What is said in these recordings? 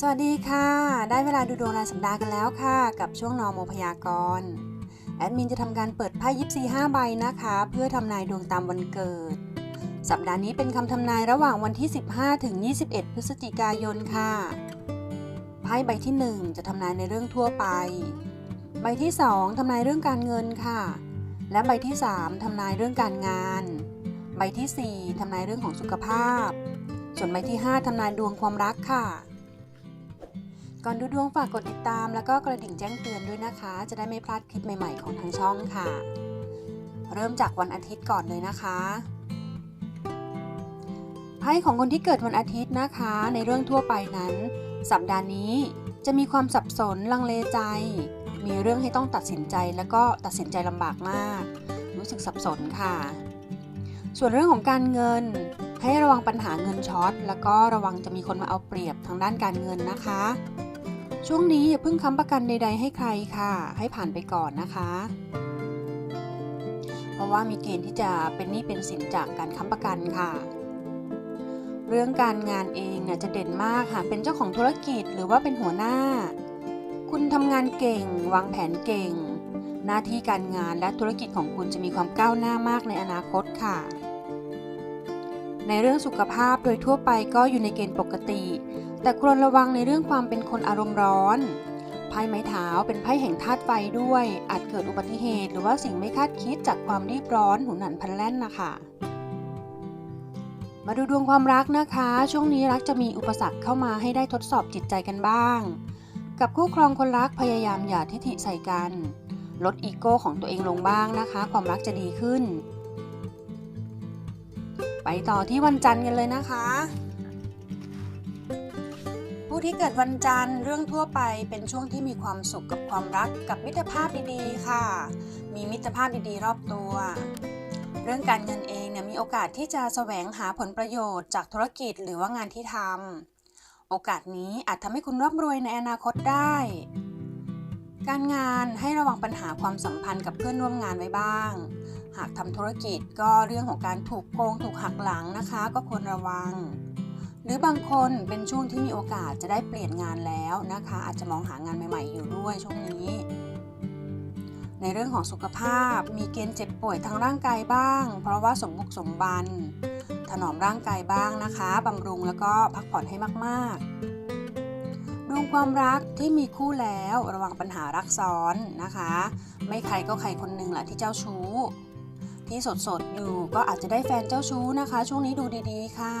สวัสดีค่ะ ได้เวลาดูดวงรายสัปดาห์กันแล้วค่ะ กับช่วงนอโมพยากรณ์แอดมินจะทำการเปิดไพ่ยิปซี5ใบนะคะ เพื่อทำนายดวงตามวันเกิด สัปดาห์นี้เป็นคำทำนายระหว่างวันที่ 15 ถึง 21 พฤศจิกายนค่ะ ไพ่ใบที่ 1 จะทำนายในเรื่องทั่วไป ใบที่ 2 ทำนายเรื่องการเงินค่ะ และใบที่ 3 ทำนายเรื่องการงาน ใบทีสี่4 ทำนายเรื่องของสุขภาพ ส่วนใบที่ 5ทำนายดวงความรักค่ะ ก่อนดูดวงฝากกดติดตาม แล้วก็กระดิ่งแจ้งเตือนด้วยนะคะ จะได้ไม่พลาดคลิปใหม่ ๆ ของทางช่องค่ะ เริ่มจากวันอาทิตย์ก่อนเลยนะคะไพ่ของคนที่เกิดวันอาทิตย์นะคะ ในเรื่องทั่วไปนั้น สัปดาห์นี้จะมีความสับสนลังเลใจ มีเรื่องให้ต้องตัดสินใจแล้วก็ตัดสินใจลำบากมาก รู้สึกสับสนค่ะ ส่วนเรื่องของการเงิน ให้ระวังปัญหาเงินช็อตแล้วก็ระวังจะมีคนมาเอาเปรียบทางด้านการเงินนะคะ ช่วงนี้อย่าเพิ่งค้ำประกันใด ๆ ให้ใครค่ะ ให้ผ่านไปก่อนนะคะ เพราะว่ามีเกณฑ์ที่จะเป็นหนี้เป็นสินจากการค้ำประกันค่ะ เรื่องการงานเองเนี่ยจะเด่นมากค่ะเป็นเจ้าของธุรกิจหรือว่าเป็นหัวหน้า คุณทำงานเก่ง วางแผนเก่ง หน้าที่การงานและธุรกิจของคุณจะมีความก้าวหน้ามากในอนาคตค่ะในเรื่องสุขภาพโดยทั่วไปก็อยู่ในเกณฑ์ปกติ แต่ควรระวังในเรื่องความเป็นคนอารมณ์ร้อนไพ่ไม้เท้าเป็นไพ่แห่งธาตุไฟด้วย อาจเกิดอุบัติเหตุ หรือว่าสิ่งไม่คาดคิดจากความรีบร้อนหุนหันพลันแล่นนะคะมาดูดวงความรักนะคะ ช่วงนี้รักจะมีอุปสรรคเข้ามาให้ได้ทดสอบจิตใจกันบ้าง กับคู่ครองคนรักพยายามอย่าทิฐิใส่กัน ลดอีโก้ของตัวเองลงบ้างนะคะ ความรักจะดีขึ้น ไปต่อที่วันจันทร์กันเลยนะคะ ผู้ที่เกิดวันจันทร์เรื่องทั่วไปเป็นช่วงที่มีความสุขกับความรักกับมิตรภาพดีๆ ค่ะ มีมิตรภาพดีๆ รอบตัว เรื่องการเงินเองเนี่ยมีโอกาสที่จะแสวงหาผลประโยชน์จากธุรกิจหรือว่างานที่ทำโอกาสนี้อาจทำให้คุณร่ำรวยในอนาคตได้ การงานให้ระวังปัญหาความสัมพันธ์กับเพื่อนร่วมงานไว้บ้าง หากทำธุรกิจก็เรื่องของการถูกโกงถูกหักหลังนะคะ ก็ควรระวัง หรือบางคนเป็นช่วงที่มีโอกาสจะได้เปลี่ยนงานแล้วนะคะ อาจจะมองหางานใหม่ ๆ อยู่ด้วยช่วงนี้ ในเรื่องของสุขภาพมีเกณฑ์เจ็บป่วยทางร่างกายบ้าง เพราะว่าสมบุกสมบัน ถนอมร่างกายบ้างนะคะบำรุงแล้วก็พักผ่อนให้มากๆดวงความรักที่มีคู่แล้วระวังปัญหารักซ้อนนะคะ ไม่ใครก็ใครคนหนึ่งแหละที่เจ้าชู้ ที่สดๆอยู่ก็อาจจะได้แฟนเจ้าชู้นะคะ ช่วงนี้ดูดีๆ ค่ะ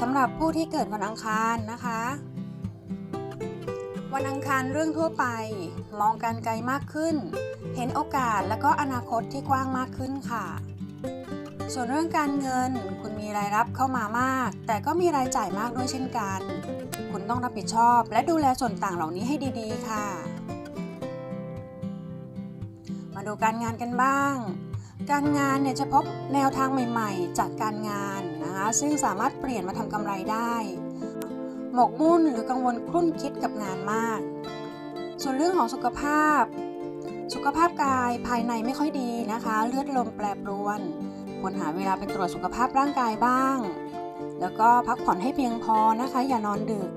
สำหรับผู้ที่เกิดวันอังคารนะคะ วันอังคารเรื่องทั่วไป มองการไกลมากขึ้น เห็นโอกาสและก็อนาคตที่กว้างมากขึ้นค่ะ ส่วนเรื่องการเงิน คุณมีรายรับเข้ามามาก แต่ก็มีรายจ่ายมากด้วยเช่นกัน คุณต้องรับผิดชอบ และดูแลส่วนต่างเหล่านี้ให้ดี ๆ ค่ะ มาดูการงานกันบ้าง การงานเนี่ยจะพบแนวทางใหม่ๆ จากการงานนะคะซึ่งสามารถเปลี่ยนมาทำกำไรได้ หมกมุ่นหรือกังวลครุ่นคิดกับงานมาก ส่วนเรื่องของสุขภาพ สุขภาพกายภายในไม่ค่อยดีนะคะ เลือดลมแปรปรวนควรหาเวลาไปตรวจสุขภาพร่างกายบ้าง แล้วก็พักผ่อนให้เพียงพอนะคะ อย่านอนดึก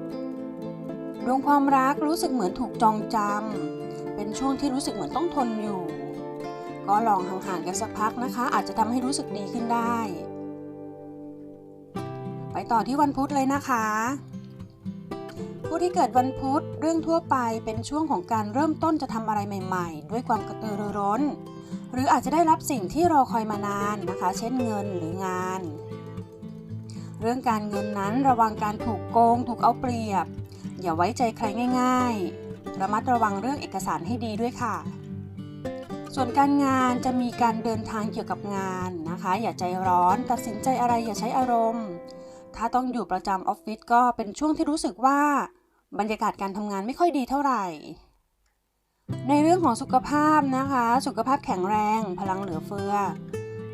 ดวงความรักรู้สึกเหมือนถูกจองจำเป็นช่วงที่รู้สึกเหมือนต้องทนอยู่ ก็ลองห่างๆกันสักพักนะคะ อาจจะทำให้รู้สึกดีขึ้นได้ ไปต่อที่วันพุธเลยนะคะ ผู้ที่เกิดวันพุธเรื่องทั่วไปเป็นช่วงของการเริ่มต้นจะทำอะไรใหม่ ๆ ด้วยความกระตือรือร้น หรืออาจจะได้รับสิ่งที่รอคอยมานานนะคะ เช่นเงินหรืองาน เรื่องการเงินนั้นระวังการถูกโกง ถูกเอาเปรียบ อย่าไว้ใจใครง่าย ๆ ระมัดระวังเรื่องเอกสารให้ดีด้วยค่ะ ส่วนการงานจะมีการเดินทางเกี่ยวกับงานนะคะ อย่าใจร้อนตัดสินใจอะไรอย่าใช้อารมณ์ ถ้าต้องอยู่ประจำออฟฟิศก็เป็นช่วงที่รู้สึกว่า บรรยากาศการทำงานไม่ค่อยดีเท่าไหร่ ในเรื่องของสุขภาพนะคะ สุขภาพแข็งแรง พลังเหลือเฟือ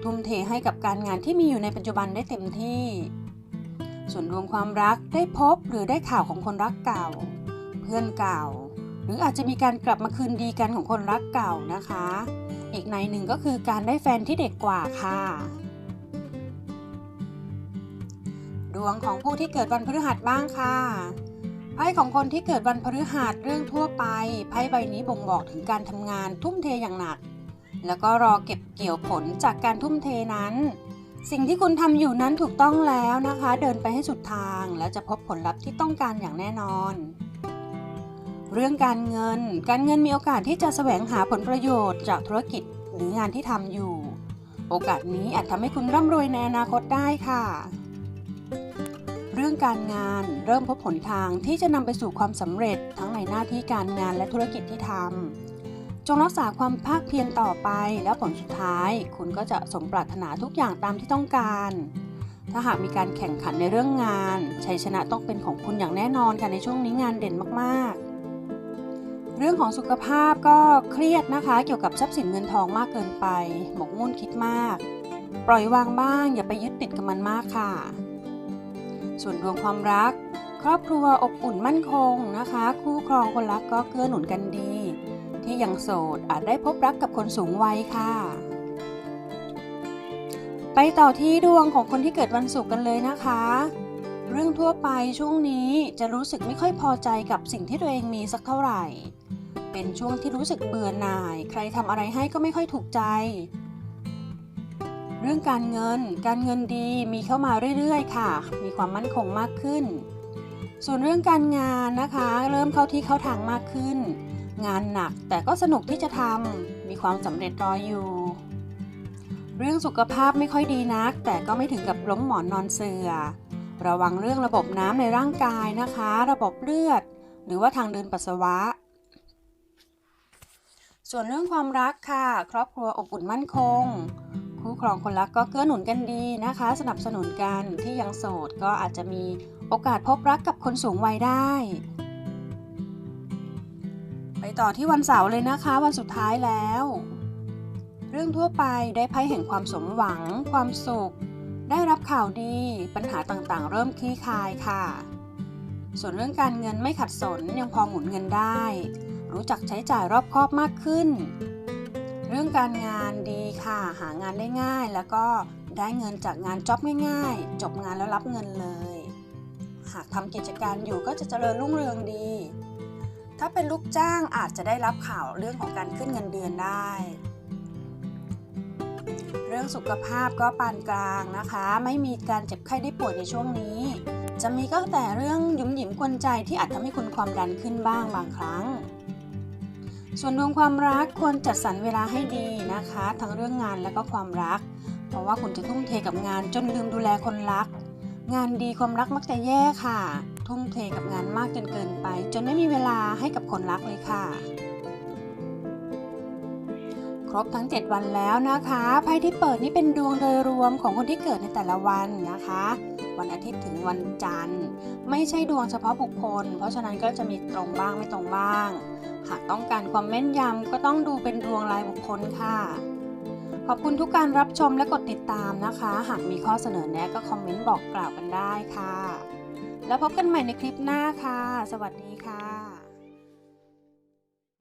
ทุ่มเทให้กับการงานที่มีอยู่ในปัจจุบันได้เต็มที่ ส่วนรวมความรักได้พบหรือได้ข่าวของคนรักเก่า เพื่อนเก่า หรืออาจจะมีการกลับมาคืนดีกันของคนรักเก่านะคะ อีกในหนึ่งก็คือการได้แฟนที่เด็กกว่าค่ะ ดวงของผู้ที่เกิดวันพฤหัสบ้างค่ะไพ่ของคนที่เกิดวันพฤหัสเรื่องทั่วไปไพ่ใบนี้บ่งบอกถึงการทำงานทุ่มเทอย่างหนัก แล้วก็รอเก็บเกี่ยวผลจากการทุ่มเทนั้น สิ่งที่คุณทำอยู่นั้นถูกต้องแล้วนะคะ เดินไปให้สุดทางแล้วจะพบผลลัพธ์ที่ต้องการอย่างแน่นอน เรื่องการเงิน การเงินมีโอกาสที่จะแสวงหาผลประโยชน์จากธุรกิจหรืองานที่ทำอยู่ โอกาสนี้อาจทำให้คุณร่ำรวยในอนาคตได้ค่ะ เรื่องการงานเริ่มพบผลทางที่จะนำไปสู่ความสำเร็จทั้งในหน้าที่การงานและธุรกิจที่ทำจงรักษาความภาคเพียรต่อไปแล้วผลสุดท้าย คุณก็จะสมปรารถนาทุกอย่างตามที่ต้องการ ถ้าหากมีการแข่งขันในเรื่องงานชัยชนะต้องเป็นของคุณอย่างแน่นอนค่ะในช่วงนี้งานเด่นมากๆ เรื่องของสุขภาพก็เครียดนะคะ เกี่ยวกับทรัพย์สินเงินทองมากเกินไป หมกมุ่นคิดมาก ปล่อยวางบ้าง อย่าไปยึดติดกับมันมากค่ะ ส่วนดวงความรัก ครอบครัวอบอุ่นมั่นคงนะคะ คู่ครองคนรักก็เกื้อหนุนกันดี ที่ยังโสดอาจได้พบรักกับคนสูงวัยค่ะ ไปต่อที่ดวงของคนที่เกิดวันศุกร์กันเลยนะคะเรื่องทั่วไปช่วงนี้จะรู้สึกไม่ค่อยพอใจกับสิ่งที่ตัวเองมีสักเท่าไหร่ เป็นช่วงที่รู้สึกเบื่อหน่าย ใครทำอะไรให้ก็ไม่ค่อยถูกใจ เรื่องการเงิน การเงินดีมีเข้ามาเรื่อยๆ ค่ะ มีความมั่นคงมากขึ้น ส่วนเรื่องการงานนะคะ เริ่มเข้าที่เข้าทางมากขึ้น งานหนักแต่ก็สนุกที่จะทำมีความสำเร็จรออยู่ เรื่องสุขภาพไม่ค่อยดีนัก แต่ก็ไม่ถึงกับล้มหมอนนอนเสือระวังเรื่องระบบน้ำในร่างกายนะคะ ระบบเลือด หรือว่าทางเดินปัสสาวะ ส่วนเรื่องความรักค่ะ ครอบครัวอบอุ่นมั่นคง คู่ครองคนรักก็เกื้อหนุนกันดีนะคะ สนับสนุนกันที่ยังโสดก็อาจจะมีโอกาสพบรักกับคนสูงวัยได้ ไปต่อที่วันเสาร์เลยนะคะ วันสุดท้ายแล้ว เรื่องทั่วไปได้ไพ่แห่งความสมหวัง ความสุข ได้รับข่าวดีปัญหาต่างๆ เริ่มคลี่คลายค่ะ ส่วนเรื่องการเงินไม่ขัดสนยังพอหมุนเงินได้ รู้จักใช้จ่ายรอบคอบมากขึ้น เรื่องการงานดีค่ะ หางานได้ง่าย แล้วก็ได้เงินจากงานจ็อบง่ายๆ จบงานแล้วรับเงินเลย หากทำกิจการอยู่ก็จะเจริญรุ่งเรืองดี ถ้าเป็นลูกจ้างอาจจะได้รับข่าวเรื่องของการขึ้นเงินเดือนได้ เรื่องสุขภาพก็ปานกลางนะคะ ไม่มีการเจ็บไข้ได้ป่วยในช่วงนี้จะมีก็แต่เรื่องหยุมหยิมกวนใจที่อาจทำให้คุณความดันขึ้นบ้างบางครั้ง ส่วนดวงความรักควรจัดสรรเวลาให้ดีนะคะ ทั้งเรื่องงานและก็ความรัก เพราะว่าคุณจะทุ่มเทกับงานจนลืมดูแลคนรัก งานดีความรักมักจะแย่ค่ะ ทุ่มเทกับงานมากจนเกินไป จนไม่มีเวลาให้กับคนรักเลยค่ะ ครบทั้ง 7 วันแล้วนะคะไพ่ที่เปิดนี่เป็นดวงโดยรวมของคนที่เกิดในแต่ละวันนะคะ วันอาทิตย์ถึงวันจันทร์ ไม่ใช่ดวงเฉพาะบุคคล เพราะฉะนั้นก็จะมีตรงบ้างไม่ตรงบ้าง หากต้องการความแม่นยำก็ต้องดูเป็นดวงรายบุคคลค่ะ ขอบคุณทุกการรับชมและกดติดตามนะคะ หากมีข้อเสนอแนะก็คอมเมนต์บอกกล่าวกันได้ค่ะ แล้วพบกันใหม่ในคลิปหน้าค่ะ สวัสดีค่ะ